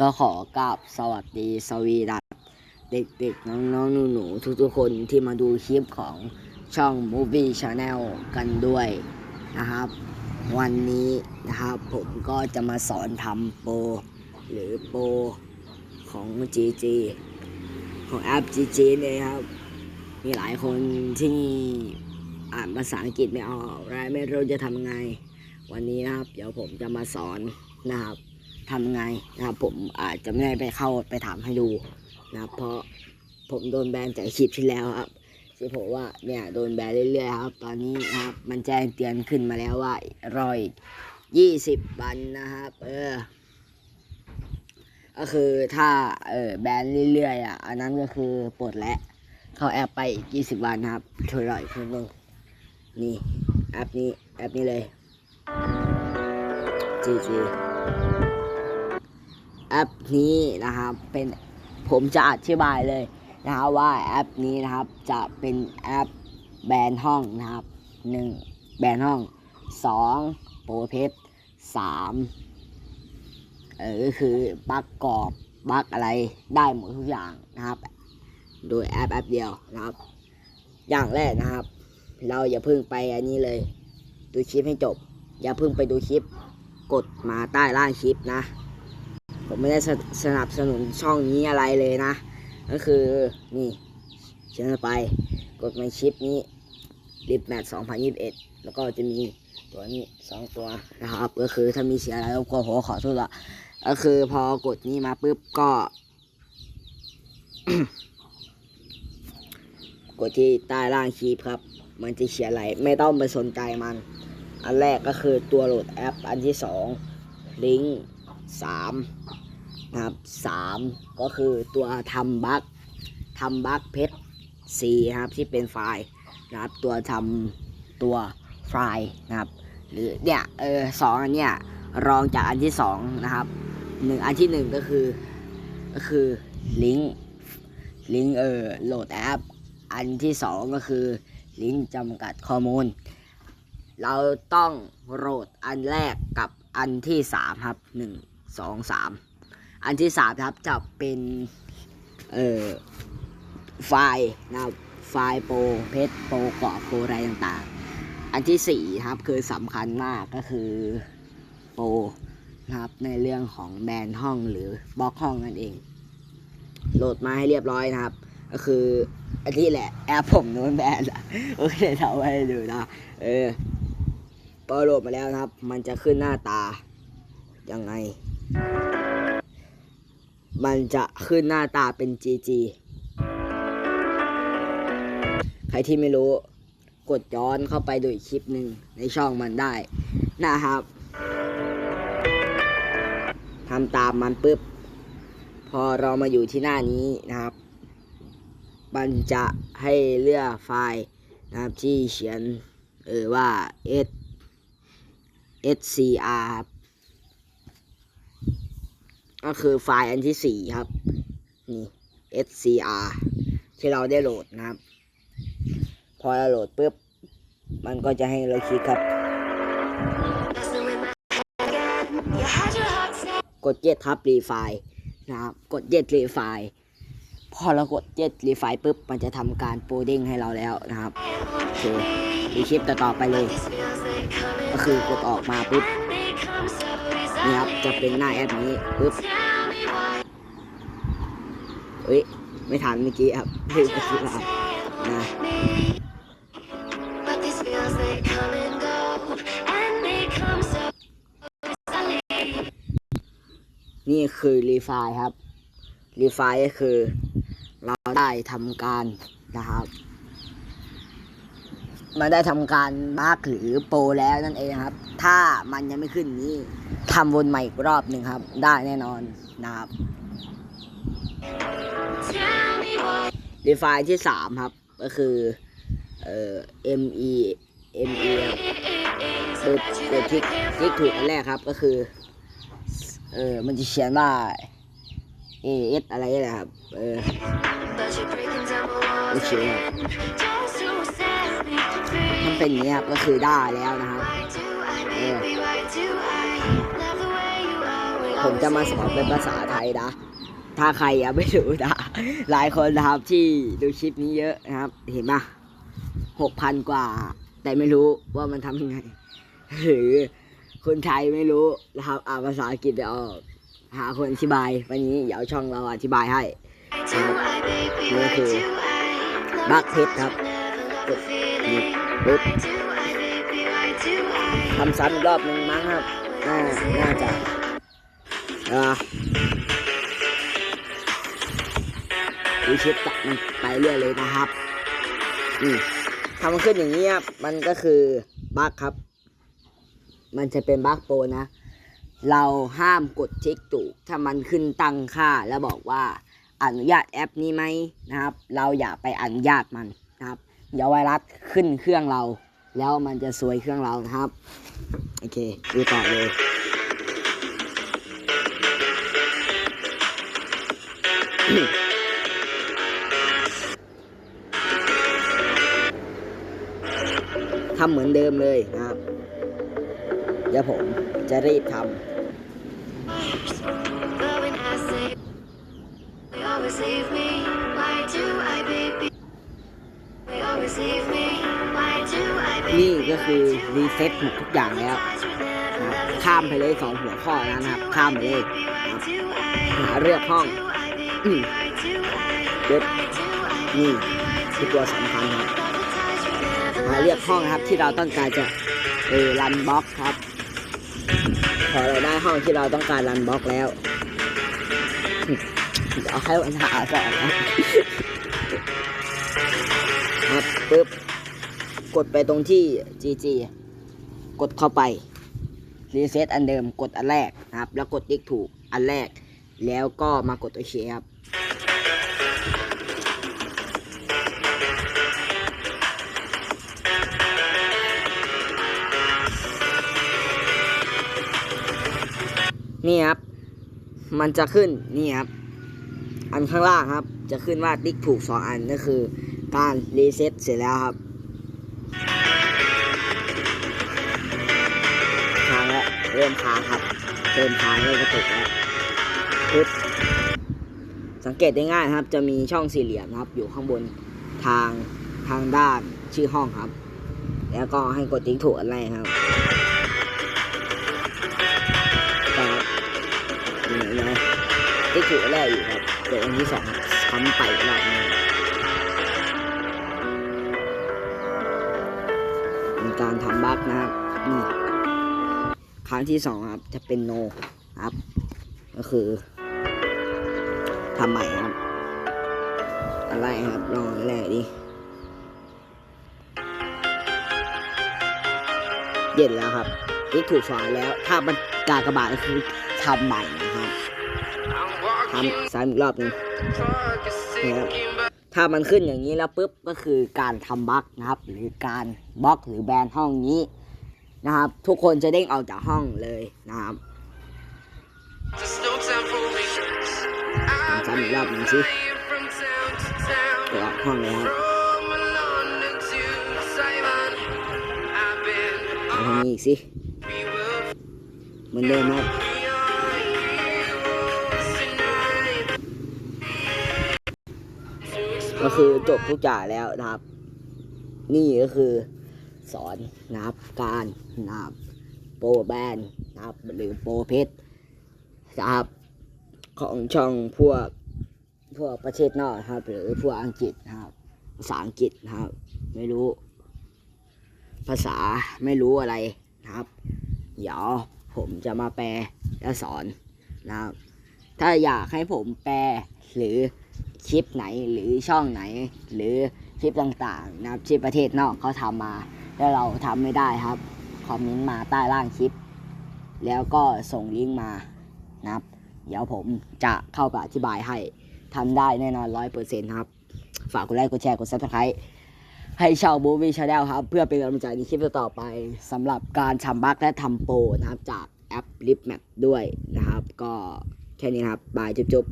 ก็ขอกราบสวัสดีสวีดัสเด็กๆ น้องๆหนูๆทุกๆ คนที่มาดูคลิปของช่อง Movie Channel กันด้วยนะครับ วันนี้นะครับผมก็จะมาสอนทำโปรหรือโปรของ GG ของแอป GG เนี่ยครับ มีหลายคนที่อ่านภาษาอังกฤษไม่ออกและไม่รู้จะทำไง วันนี้นะครับ เดี๋ยวผมจะมาสอนนะครับ ทำไงนะครับผมอาจจะไม่ได้ไปเข้าไปถามให้ดูนะเพราะผมโดนแบนจากคลิปที่แล้วครับที่ผมว่าเนี่ยโดนแบนเรื่อยๆครับ ตอนนี้นะครับมันแจ้งเตือนขึ้นมาแล้วว่ารอยยี่สิบวันนะครับ เออ ก็คือถ้าเออแบนเรื่อยๆอะอันนั้นก็คือปลดแล้วเข้าแอปไปอีกยี่สิบวันนะครับช่วยหน่อยเพื่อนงนี่แอปนี้แอปนี้เลย GG แอปนี้นะครับเป็นผมจะอธิบายเลยนะครับว่าแอปนี้นะครับจะเป็นแอปแบนห้องนะครับหนึ่งแบนห้องสองโปรเพชสามเออก็คือบักกรอบบักอะไรได้หมดทุกอย่างนะครับ โดยแอปแอปเดียวนะครับ อย่างแรกนะครับ เราอย่าเพิ่งไปอันนี้เลย ดูคลิปให้จบ อย่าเพิ่งไปดูคลิป กดมาใต้ล่างคลิปนะ ผมไม่ได้สนับสนุนช่องนี้อะไรเลยนะ ก็คือนี่เชิญไปกดมาคลิปนี้ริบแมท2021แล้วก็จะมีตัวนี้สองตัวนะครับ ก็คือถ้ามีเสียอะไรรบกวนผมขอโทษละก็คือพอกดนี้มาปุ๊บก็ กดที่ใต้ล่างคลิปครับ มันจะเขียอะไรไม่ต้องไปสนใจมัน อันแรกก็คือตัวโหลดแอป อันที่สองลิงก์สาม นะครับสามก็คือตัวทำบั๊กทำบั๊กเพชรสี่ครับที่เป็นไฟล์นะครับตัวทำตัวไฟล์นะครับหรือเนี่ยเออสองอันเนี้ยรองจากอันที่สองนะครับหนึ่งอันที่หนึ่งก็คือก็คือลิงก์ลิงก์เออโหลดแอปอันที่สองก็คือลิงก์จำกัดข้อมูล เราต้องโหลดอันแรกกับอันที่สามครับหนึ่งสองสาม อันที่สามครับจะเป็นเอ่อไฟล์นะครับไฟล์โปรเพชรโปรเกาะโปรอะไรต่างๆ อันที่สี่ครับคือสำคัญมากก็คือโปรนะครับในเรื่องของแบนห้องหรือบล็อกห้องนั่นเอง โหลดมาให้เรียบร้อยนะครับ ก็คืออันนี้แหละแอปผมโน้นแบนอะโอเคทำให้ดูนะเออพอโหลดมาแล้วนะครับ มันจะขึ้นหน้าตายังไง มันจะขึ้นหน้าตาเป็น GG ใครที่ไม่รู้กดย้อนเข้าไปดูอีกคลิปหนึ่งในช่องมันได้ นะครับทำตามมันปุ๊บ พอเรามาอยู่ที่หน้านี้นะครับ มันจะให้เลือกไฟล์นะครับที่เขียนเออว่า s scr ครับ ก็คือไฟล์อันที่สี่ครับ นี่ scr ที่เราได้โหลดนะครับ พอเราโหลดปุ๊บ มันก็จะให้เราคลิกครับ กดเจ็ดครับรีไฟล์นะครับ กดเจ็ดรีไฟล์พอเรากดเจ็ดรีไฟล์ปุ๊บ มันจะทำการโปรดิ้งให้เราแล้วนะครับโอเคดูคลิปต่อๆไปเลย ก็คือกดออกมาปุ๊บ นี่ครับจะเป็นหน้าแอปนี้ปุ๊บเอ้ยไม่ทันเมื่อกี้ครับลืมไปคิดว่านะ But these feels they come and go, and they come so suddenly. นี่คือรีไฟล์ครับรีไฟล์ก็คือ เราได้ทำการนะครับ มันได้ทำการมาร์กหรือโปรแล้วนั่นเองครับ ถ้ามันยังไม่ขึ้นนี้ทำวนใหม่อีกรอบหนึ่งครับ ได้แน่นอนนะครับ Tell me what รีไฟล์ที่สามครับ ก็คือเอ่อ me me ครับเปิดเปิดคลิกคลิกถูกอันแรกครับก็คือเออมันจะเขียนว่า as อะไรนี่แหละครับเออโอเคครับ เป็นอย่างนี้ครับก็คือได้แล้วนะครับ Why do I need me? Why do I love the way you are when ผมจะมาสอนเป็นภาษาไทยนะถ้าใครยังไม่รู้นะหลายคนนะครับที่ดูคลิปนี้เยอะนะครับ เห็นปะหกพันกว่า แต่ไม่รู้ว่ามันทำยังไง หรือคนไทยไม่รู้นะครับอ่านภาษาอังกฤษไม่ออก หาคนอธิบาย วันนี้เดี๋ยวช่องเราอธิบายให้นี่คือบับักกเพเพชชรรคครัรับบกกดดนี่นี่ ปึ๊บทำซ้ำอีกรอบหนึ่งมั้งครับน่าน่าจะอ่าดูชิปตัดมันไปเรื่อยเลยนะครับอืมทำมันขึ้นอย่างนี้ครับมันก็คือบั๊กครับ มันจะเป็นบั๊กโปรนะ เราห้ามกดทิกตุถ้ามันขึ้นตั้งค่าแล้วบอกว่าอนุญาตแอปนี้ไหมนะครับ เราอย่าไปอนุญาตมันนะครับ เดี๋ยวไวรัสขึ้นเครื่องเรา แล้วมันจะซวยเครื่องเรานะครับ โอเคดูต่อเลยทำเหมือนเดิมเลยนะครับ เดี๋ยวผมจะรีบทำ คือรีเซ็ตหมดทุกอย่างแล้วนะข้ามไปเลยสองหัวข้อนะครับ ข้ามไปเลยนะหาเลือกห้องเด็นี่คือตัวสำคัญครับหาเลือกห้องครับที่เราต้องการจะเออรันบล็อกครับพอเราได้ห้องที่เราต้องการรันบล็อกแล้วเดี๋ยวให้วันหาก่อนนะครับปึ๊บ กดไปตรงที่ GG กดเข้าไปรีเซ็ตอันเดิมกดอันแรกนะครับ แล้วกดติ๊กถูกอันแรก แล้วก็มากดโอเคครับนี่ครับ มันจะขึ้นนี่ครับ อันข้างล่างครับ จะขึ้นว่าติ๊กถูกสองอันก็คือการรีเซ็ตเสร็จแล้วครับ เริ่มค้างครับ เริ่มค้างเริ่มกระตุกแล้วปึ๊บสังเกตได้ง่ายครับ จะมีช่องสี่เหลี่ยมครับ อยู่ข้างบนทางทางด้านชื่อห้องครับ แล้วก็ให้กดติ๊กถูกอันแรกครับนี่นะติ๊กถูกอันแรกอยู่ครับกดอันที่สองครับค้ำไปรอบหนึงมีการทำบั๊กนะครับนี่ ครั้งที่สองครับ จะเป็นโนครับ ก็คือทำใหม่ครับ อะไรครับลองแรกดิเย็นแล้วครับนี่ถูกสอนแล้ว ถ้ามันกากระบาดก็คือทำใหม่นะครับทำซ้ำอีกรอบนึงนะครับถ้ามันขึ้นอย่างนี้แล้วปุ๊บก็คือการทำบั๊กนะครับ หรือการบล็อกหรือแบนห้องนี้ นะครับ ทุกคนจะเด้งออกจากห้องเลยนะครับจำอีกรอบหนึ่งสิเปิดออกห้องเลยครับทำนี้อีกสิเหมือนเดิมครับก็คือจบทุกอย่างแล้วนะครับ นี่ก็คือ สอนนับการนับโปรแบนนับหรือโปรเพชรนะครับของช่องพวกพวกประเทศนอกครับ หรือพวกอังกฤษนะครับภาษาอังกฤษนะครับ ไม่รู้ ภาษาไม่รู้อะไรนะครับเดี๋ยวผมจะมาแปลและสอนนะครับ ถ้าอยากให้ผมแปลหรือคลิปไหนหรือช่องไหน หรือคลิปต่างๆนะครับที่ประเทศนอกเขาทำมา แล้วเราทำไม่ได้ครับ คอมเมนต์มาใต้ล่างคลิป แล้วก็ส่งลิงก์มานะครับ เดี๋ยวผมจะเข้าไปอธิบายให้ทำได้แน่นอนร้อยเปอร์เซ็นต์ครับ ฝากกดไลค์กดแชร์กดซับสไครต์ให้ชาวบูวี่ชาแนลครับ เพื่อเป็นกำลังใจในคลิปต่อไปสำหรับการทำบักและทำโปรนะครับจากแอป Lip Map ด้วยนะครับ ก็แค่นี้ครับ บายจุ๊บ